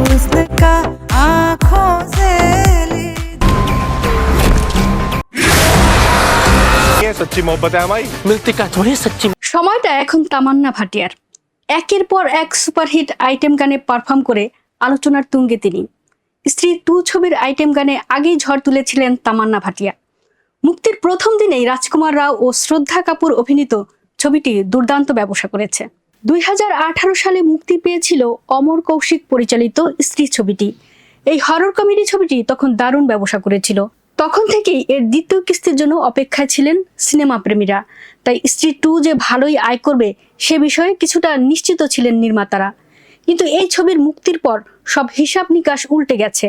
हुस्न का आंखों से लीजिए ये सच्ची मोहब्बत है हमारी मिलती का थोड़ी सच्ची সময়টা এখন তামান্না ভাটিয়ার একের পর এক সুপারহিট আইটেম গানে পারফর্ম করে আলোচনার তুঙ্গে তিনি স্ত্রী টু ছবির আইটেম গানে আগেই ঝড় তুলেছিলেন তামান্না ভাটিয়া মুক্তির প্রথম দিনেই রাজকুমার রাও ও শ্রদ্ধা কাপুর অভিনীত ছবিটি দুর্দান্ত ব্যবসা করেছে দুই হাজার আঠারো সালে মুক্তি পেয়েছিল অমর কৌশিক পরিচালিত স্ত্রী ছবিটি। এই হরর কমেডি ছবিটি তখন দারুণ ব্যবসা করেছিল। তখন থেকেই এর দ্বিতীয় কিস্তির জন্য অপেক্ষায় ছিলেন সিনেমা প্রেমীরা। তাই স্ত্রী টু যে ভালোই আয় করবে সে বিষয়ে কিছুটা নিশ্চিত ছিলেন নির্মাতারা। কিন্তু এই ছবির মুক্তির পর সব হিসাব নিকাশ উল্টে গেছে।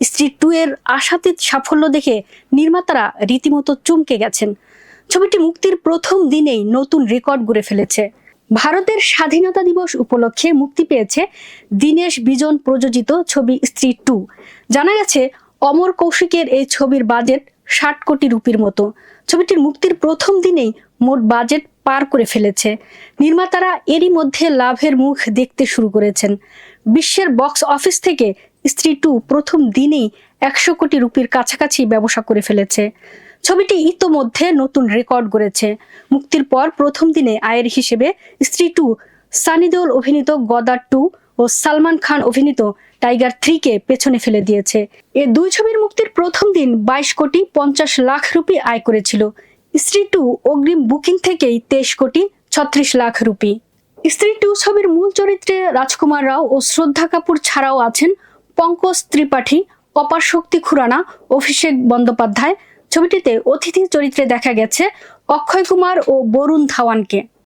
স্ত্রী টু এর আশাতীত সাফল্য দেখে নির্মাতারা রীতিমতো চমকে গেছেন। ছবিটি মুক্তির প্রথম দিনেই নতুন রেকর্ড গড়ে ফেলেছে। ভারতের স্বাধীনতা দিবস উপলক্ষে মুক্তি পেয়েছে দীনেশ বিজন প্রযোজিত ছবি স্ত্রী টু। জানা গেছে, অমর কৌশিকের এই ছবির বাজেট ষাট কোটি রুপির মতো। ছবিটির মুক্তির প্রথম দিনেই মোট বাজেট পার করে ফেলেছে। নির্মাতারা এরই মধ্যে লাভের মুখ দেখতে শুরু করেছেন। বিশ্বের বক্স অফিস থেকে স্ত্রী টু প্রথম দিনেই একশো কোটি রুপির কাছাকাছি ব্যবসা করে ফেলেছে। ছবিটি ইতোমধ্যে নতুন রেকর্ড গড়েছে। মুক্তির পর প্রথম দিনে আয়ের হিসেবে স্ত্রী টু সানি দেওল অভিনীত গদার টু ও সালমান খান অভিনীত টাইগার থ্রিকে পেছনে ফেলে দিয়েছে। এ দুই ছবির মুক্তির প্রথম দিন বাইশ কোটি পঞ্চাশ লাখ রুপি আয় করেছিল। স্ত্রী টু অগ্রিম বুকিং থেকেই তেইশ কোটি ছত্রিশ লাখ রুপি। স্ত্রী টু ছবির মূল চরিত্রে রাজকুমার রাও ও শ্রদ্ধা কাপুর ছাড়াও আছেন পঙ্কজ ত্রিপাঠী অপার শক্তি খুরানা, অভিষেক বন্দ্যোপাধ্যায়। ছবিটিতে অতিথি চরিত্রে দেখা গেছে অক্ষয় কুমার ও বরুণ ধাওয়ানকে।